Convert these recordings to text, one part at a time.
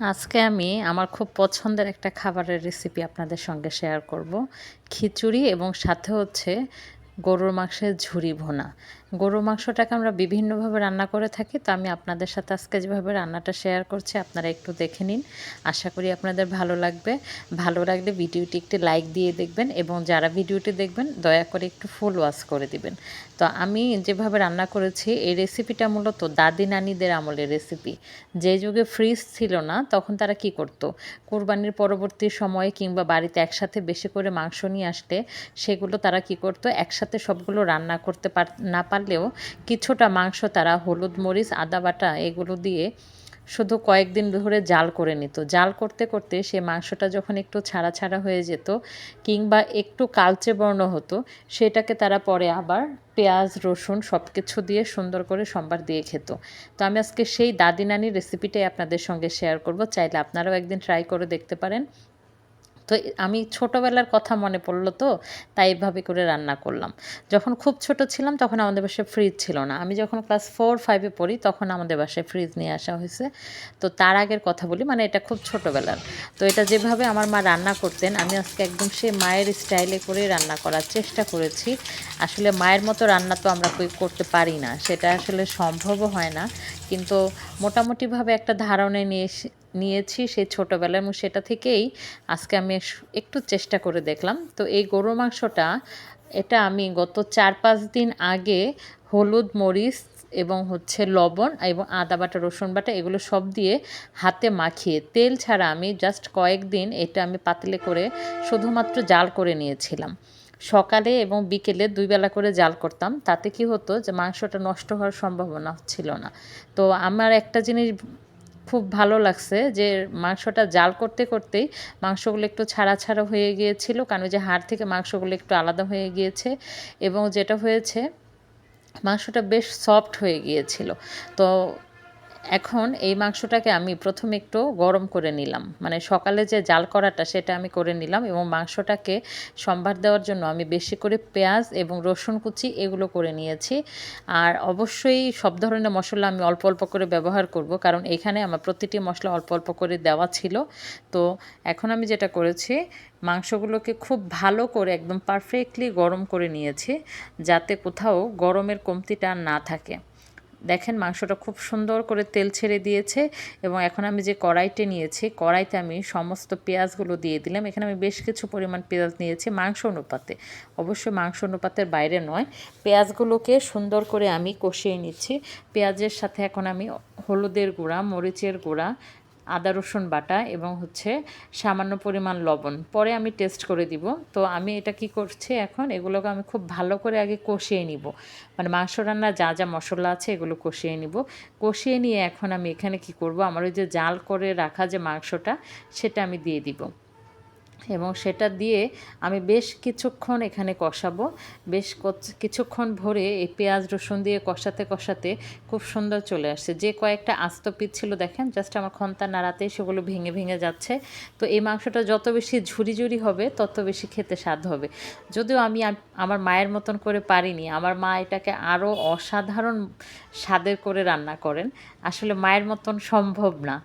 আজকে আমি আমার খুব পছন্দের একটা খাবারের রেসিপি আপনাদের সঙ্গে শেয়ার করব। খিচুড়ি এবং সাথে হচ্ছে গরুর মাংসের ঝুরি ভোনা। গরুর মাংসটাকে আমরা বিভিন্নভাবে রান্না করে থাকি, তো আমি আপনাদের সাথে আজকে যেভাবে রান্নাটা শেয়ার করছি, আপনারা একটু দেখে নিন। আশা করি আপনাদের ভালো লাগবে। ভালো লাগলে ভিডিওটি একটি লাইক দিয়ে দেখবেন এবং যারা ভিডিওটি দেখবেন, দয়া করে একটু ফুল ওয়াশ করে দিবেন। তো আমি যেভাবে রান্না করেছি, এই রেসিপিটা মূলত দাদি নানিদের আমলের রেসিপি যে যুগে ফ্রিজ ছিল না, তখন তারা কি করতো? কোরবানির পরবর্তী সময়ে কিংবা বাড়িতে একসাথে বেশি করে মাংস নিয়ে আসলে, সেগুলো তারা কি করতো? একসাথে সবগুলো রান্না করতে পার, না পারলেও কিছুটা মাংস তারা, হলুদ মরিচ, আদা বাটা এগুলো দিয়ে শুধু কয়েকদিন ধরে জাল করে নিত। জাল করতে করতে সে মাংসটা যখন একটু ছাড়া ছাড়া হয়ে যেত কিংবা একটু কালচে বর্ণ হতো, সেটাকে তারা পরে আবার পেঁয়াজ, রসুন সব কিছু দিয়ে সুন্দর করে সম্বার দিয়ে খেত। তো আমি আজকে সেই দাদি নানির রেসিপিটাই আপনাদের সঙ্গে শেয়ার করব। চাইলে আপনারাও একদিন ট্রাই করে দেখতে পারেন। তো আমি ছোটোবেলার কথা মনে পড়ল তো, তাই এভাবে করে রান্না করলাম। যখন খুব ছোট ছিলাম তখন আমাদের বাসায় ফ্রিজ ছিল না। আমি যখন ক্লাস ফোর ফাইভে পড়ি তখন আমাদের বাসায় ফ্রিজ নিয়ে আসা হয়েছে। তো তার আগের কথা বলি মানে এটা খুব ছোটোবেলার। তো এটা যেভাবে আমার মা রান্না করতেন, আমি আজকে একদম সে মায়ের স্টাইলে করে রান্না করার চেষ্টা করেছি। আসলে মায়ের মতো রান্না তো আমরা করতে পারি না, সেটা আসলে সম্ভবও হয় না। কিন্তু মোটামুটিভাবে একটা ধারণা নিয়ে নিয়েছি সেই ছোটোবেলায় এবং সেটা থেকেই আজকে আমি একটু চেষ্টা করে দেখলাম। তো এই গরু মাংসটা, এটা আমি গত চার পাঁচ দিন আগে হলুদ, মরিচ এবং হচ্ছে লবণ এবং আদা বাটা, রসুন বাটা এগুলো সব দিয়ে হাতে মাখিয়ে, তেল ছাড়া আমি জাস্ট কয়েকদিন এটা আমি পাতলে করে শুধুমাত্র জাল করে নিয়েছিলাম। সকালে এবং বিকেলে দুই বেলা করে জাল করতাম, তাতে কি হতো যে মাংসটা নষ্ট হওয়ার সম্ভাবনা ছিল না। তো আমার একটা জিনিস খুব ভালো লাগছে যে মাংসটা জাল করতে করতেই মাংসগুলো একটু ছাড়া ছাড়া হয়ে গিয়েছিল, কারণ যে হাড় থেকে মাংসগুলো একটু আলাদা হয়ে গিয়েছে এবং যেটা হয়েছে মাংসটা বেশ সফট হয়ে গিয়েছিল। তো এখন এই মাংসটাকে আমি প্রথমে একটু গরম করে নিলাম। মানে সকালে যে জাল করাটা সেটা আমি করে নিলাম এবং মাংসটাকে সম্ভার দেওয়ার জন্য আমি বেশি করে পেঁয়াজ এবং রসুন কুচি এগুলো করে নিয়েছি। আর অবশ্যই সব ধরনের মশলা আমি অল্প অল্প করে ব্যবহার করব কারণ এখানে আমার প্রতিটি মশলা অল্প অল্প করে দেওয়া ছিল। তো এখন আমি যেটা করেছি, মাংসগুলোকে খুব ভালো করে একদম পারফেক্টলি গরম করে নিয়েছি যাতে কোথাও গরমের কমতিটা না থাকে। দেখেন মাংসটা খুব সুন্দর করে তেল ছেড়ে দিয়েছে এবং এখন আমি যে কড়াইটে নিয়েছি, কড়াইতে আমি সমস্ত পেঁয়াজগুলো দিয়ে দিলাম। এখানে আমি বেশ কিছু পরিমাণ পেঁয়াজ নিয়েছি, মাংস অনুপাতে। অবশ্যই মাংস অনুপাতের বাইরে নয়, পেঁয়াজগুলোকে সুন্দর করে আমি কষিয়ে নিচ্ছি। পেঁয়াজের সাথে এখন আমি হলুদের গুঁড়া, মরিচের গুঁড়া আদা, রসুন বাটা এবং হচ্ছে সামান্য পরিমাণ লবণ। পরে আমি টেস্ট করে দিব। তো আমি এটা কি করছি এখন? এগুলোকে আমি খুব ভালো করে আগে কষিয়ে নিব। মানে মাংস রান্নার যা যা মশলা আছে এগুলো কষিয়ে নিব। কষিয়ে নিয়ে এখন আমি এখানে কি করব? আমার ওই যে জাল করে রাখা যে মাংসটা, সেটা আমি দিয়ে দিব। এবং সেটা দিয়ে আমি বেশ কিছুক্ষণ এখানে কষাবো। বেশ কিছুক্ষণ ভরে এই পেঁয়াজ রসুন দিয়ে কষাতে কষাতে খুব সুন্দর চলে আসছে। যে কয়েকটা আস্ত পিস ছিল দেখেন জাস্ট আমার খন্তা নাড়াতে সেগুলো ভেঙে ভেঙে যাচ্ছে। তো এই মাংসটা যত বেশি ঝুরি ঝুরি হবে, তত বেশি খেতে স্বাদ হবে। যদিও আমি আমার মায়ের মতন করে পারিনি, আমার মা এটাকে আরও অসাধারণ স্বাদের করে রান্না করেন। আসলে মায়ের মতন সম্ভব না।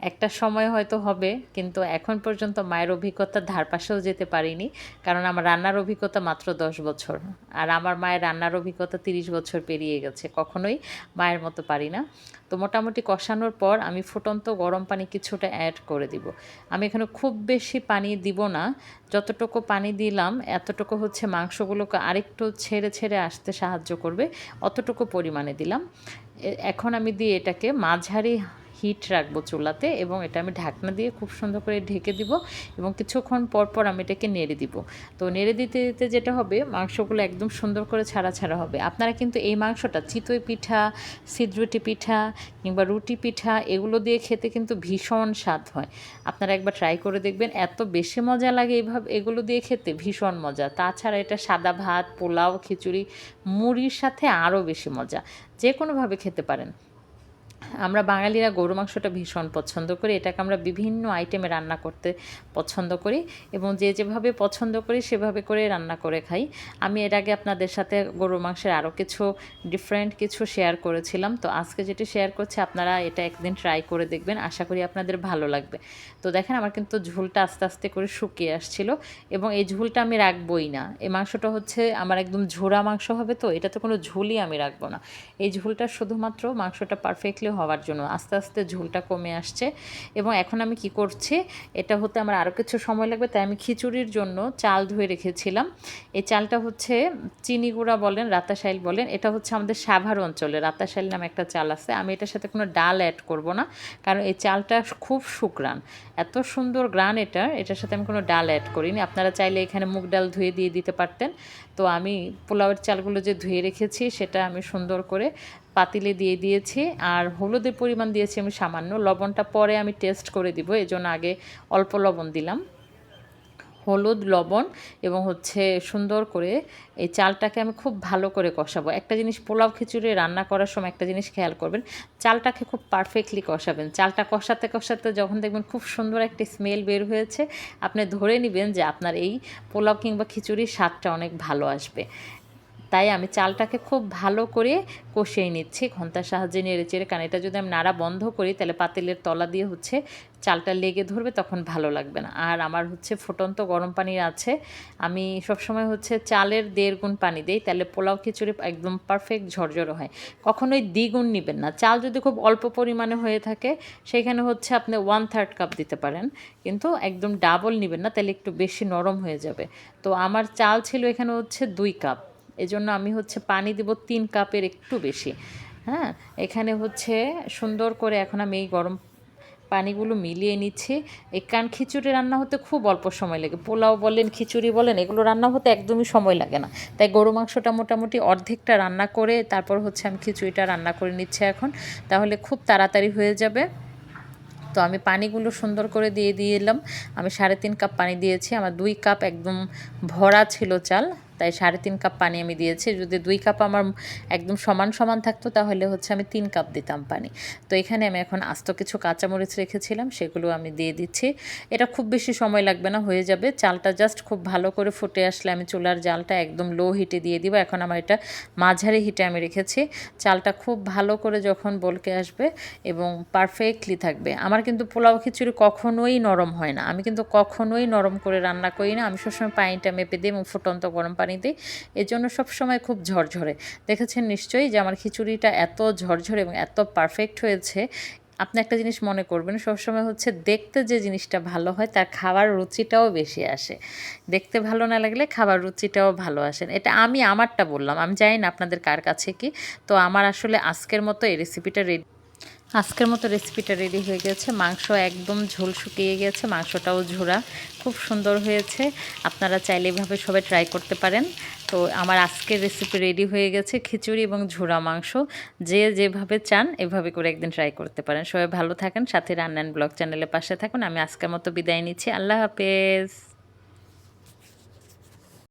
একটা সময় হয়তো হবে, কিন্তু এখন পর্যন্ত মায়ের অভিজ্ঞতার ধার পাশেও যেতে পারিনি, কারণ আমার রান্নার অভিজ্ঞতা মাত্র দশ বছর। আর আমার মায়ের রান্নার অভিজ্ঞতা তিরিশ বছর পেরিয়ে গেছে, কখনোই মায়ের মতো পারি না। তো মোটামুটি কষানোর পর আমি ফুটন্ত গরম পানি কিছুটা অ্যাড করে দিব। আমি এখানে খুব বেশি পানি দিব না, যতটুকু পানি দিলাম, এতটুকু হচ্ছে মাংসগুলোকে আরেকটু ছেড়ে ছেড়ে আসতে সাহায্য করবে, অতটুকু পরিমাণে দিলাম। এখন আমি দিয়ে এটাকে মাঝারি হিট রাখব চুলাতে এবং এটা আমি ঢাকনা দিয়ে খুব সুন্দর করে ঢেকে দিব এবং কিছুক্ষণ পর পর আমি এটাকে নেড়ে দিব। তো নেড়ে দিতে দিতে যেটা হবে, মাংসগুলো একদম সুন্দর করে ছাড়া ছাড়া হবে। আপনারা কিন্তু এই মাংসটা চিতই পিঠা সিদ্রুটি পিঠা কিংবা রুটি পিঠা এগুলো দিয়ে খেতে কিন্তু ভীষণ স্বাদ হয়। আপনারা একবার ট্রাই করে দেখবেন, এত বেশি মজা লাগে এইভাবে এগুলো দিয়ে খেতে ভীষণ মজা। তাছাড়া এটা সাদা ভাত, পোলাও, খিচুড়ি, মুড়ির সাথে আরও বেশি মজা। যে কোনোভাবে খেতে পারেন। আমরা বাঙালিরা গরু মাংসটা ভীষণ পছন্দ করি। এটাকে আমরা বিভিন্ন আইটেমে রান্না করতে পছন্দ করি এবং যে যেভাবে পছন্দ করি সেভাবে করে রান্না করে খাই। আমি এর আগে আপনাদের সাথে গরু মাংসের আরও কিছু ডিফারেন্ট কিছু শেয়ার করেছিলাম। তো আজকে যেটি শেয়ার করছি, আপনারা এটা একদিন ট্রাই করে দেখবেন। আশা করি আপনাদের ভালো লাগবে। তো দেখেন, আমার কিন্তু ঝোলটা আস্তে আস্তে করে শুকিয়ে আসছিল এবং এই ঝোলটা আমি রাখবই না। এই মাংসটা হচ্ছে আমার একদম ঝোড়া মাংস হবে তো এটাতে কোনো ঝোলই আমি রাখব না। এই ঝোলটা শুধুমাত্র মাংসটা পারফেক্টলি হওয়ার জন্য। আস্তে আস্তে ঝোলটা কমে আসছে এবং এখন আমি কি করছি, এটা হতে আমার আরও কিছু সময় লাগবে, তাই আমি খিচুড়ির জন্য চাল ধুয়ে রেখেছিলাম। এই চালটা হচ্ছে চিনি গুঁড়া বলেন, রাতাশাইল বলেন, এটা হচ্ছে আমাদের সাভার অঞ্চলে, রাতাশাইল নামে একটা চাল আছে। আমি এটার সাথে কোনো ডাল অ্যাড করব না, কারণ এই চালটা খুব শুকরান। এত সুন্দর গ্রান এটা, এটার সাথে আমি কোনো ডাল অ্যাড করিনি। আপনারা চাইলে এখানে মুগ ডাল ধুয়ে দিয়ে দিতে পারতেন। তো আমি পোলাওয়ের চালগুলো যে ধুয়ে রেখেছি, সেটা আমি সুন্দর করে পাতিলে দিয়ে দিয়েছি আর হলুদের পরিমাণ দিয়েছি আমি সামান্য। লবণটা পরে আমি টেস্ট করে দিব এই জন্য আগে অল্প লবণ দিলাম। হলুদ, লবণ এবং হচ্ছে সুন্দর করে এই চালটাকে আমি খুব ভালো করে কষাবো। একটা জিনিস পোলাও খিচুড়ি রান্না করার সময় একটা জিনিস খেয়াল করবেন, চালটাকে খুব পারফেক্টলি কষাবেন। চালটা কষাতে কষাতে যখন দেখবেন খুব সুন্দর একটি স্মেল বের হয়েছে, আপনি ধরে নেবেন যে আপনার এই পোলাও কিংবা খিচুড়ির স্বাদটা অনেক ভালো আসবে। তাই আমি চালটাকে খুব ভালো করে কষিয়ে নিচ্ছি। ঘণ্টার সাহায্যে নেড়ে চেড়ে কারণ এটা যদি আমি নাড়া বন্ধ করি, তাহলে পাতিলের তলা দিয়ে হচ্ছে চালটা লেগে ধরবে, তখন ভালো লাগবে না। আর আমার হচ্ছে ফুটন্ত গরম পানি আছে। আমি সবসময় হচ্ছে চালের দেড় গুণ পানি দিই, তাহলে পোলাও খিচুড়ি একদম পারফেক্ট ঝরঝরো হয়। কখনোই দ্বিগুণ নেবেন না। চাল যদি খুব অল্প পরিমাণে হয়ে থাকে, সেখানে হচ্ছে আপনি ওয়ান থার্ড কাপ দিতে পারেন। কিন্তু একদম ডাবল নেবেন না, তাহলে একটু বেশি নরম হয়ে যাবে। তো আমার চাল ছিল এখানে হচ্ছে দুই কাপ এজন্য আমি হচ্ছে পানি দেব তিন কাপের একটু বেশি। হ্যাঁ এখানে হচ্ছে সুন্দর করে এখন আমি এই গরম পানিগুলো মিলিয়ে নিচ্ছি। এই কান খিচুড়ি রান্না হতে খুব অল্প সময় লাগে। পোলাও বলেন, খিচুড়ি বলেন, এগুলো রান্না হতে একদমই সময় লাগে না। তাই গরু মাংসটা মোটামুটি অর্ধেকটা রান্না করে তারপর হচ্ছে আমি খিচুড়িটা রান্না করে নিচ্ছি এখন। তাহলে খুব তাড়াতাড়ি হয়ে যাবে। তো আমি পানিগুলো সুন্দর করে দিয়ে দিয়ে এলাম আমি সাড়ে তিন কাপ পানি দিয়েছি। আমার দুই কাপ একদম ভরা ছিল চাল। তাই সাড়ে তিন কাপ পানি আমি দিয়েছি। যদি দুই কাপ আমার একদম সমান সমান থাকতো, তাহলে হচ্ছে আমি তিন কাপ দিতাম পানি। তো এখানে আমি এখন আস্ত কিছু কাঁচামরিচ রেখেছিলাম, সেগুলো আমি দিয়ে দিচ্ছি। এটা খুব বেশি সময় লাগবে না, হয়ে যাবে। চালটা জাস্ট খুব ভালো করে ফুটে আসলে আমি চুলার জালটা একদম লো হিটে দিয়ে দিব। এখন আমার এটা মাঝারি হিটে আমি রেখেছি। চালটা খুব ভালো করে যখন বলকে আসবে এবং পারফেক্টলি থাকবে। আমার কিন্তু পোলাও খিচুড়ি কখনোই নরম হয় না। আমি কিন্তু কখনোই নরম করে রান্না করি না। আমি সবসময় পানিটা মেপে দিই এবং ফুটন্ত গরম পানি দিই এর জন্য সবসময় খুব ঝরঝরে। দেখেছেন নিশ্চয়ই যে আমার খিচুড়িটা এত ঝরঝরে এবং এত পারফেক্ট হয়েছে। আপনি একটা জিনিস মনে করবেন, সবসময় হচ্ছে দেখতে যে জিনিসটা ভালো হয়, তার খাবার রুচিটাও বেশি আসে। দেখতে ভালো না লাগলে খাবার রুচিটাও ভালো আসেন এটা আমি, আমারটা বললাম। আমি জানি না আপনাদের কার কাছে কি। তো আমার আসলে আজকের মতো এই রেসিপিটা রেডি আজকের মতো রেসিপিটা রেডি হয়ে গেছে। মাংস একদম ঝোল শুকিয়ে গেছে, মাংসটাও ঝোড়া। খুব সুন্দর হয়েছে। আপনারা চাইলে এভাবে সবাই ট্রাই করতে পারেন। তো আমার আজকের রেসিপি রেডি হয়ে গেছে, খিচুড়ি এবং ঝোড়া মাংস। যে যেভাবে চান, এভাবে করে একদিন ট্রাই করতে পারেন। সবাই ভালো থাকেন, সাথে রান্নান ব্লগ চ্যানেলের পাশে থাকুন। আমি আজকের মতো বিদায় নিচ্ছি। আল্লাহ হাফেজ।